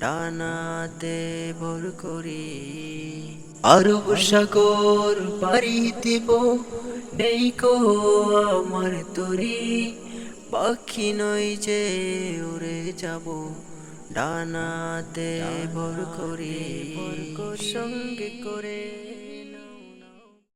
ডানাতে ভর করি। আরব সাগর পারি দেব, নেই কো আমার তরি। পাখি নই যে উড়ে যাব, ডানাতে ভর করি। সঙ্গে করে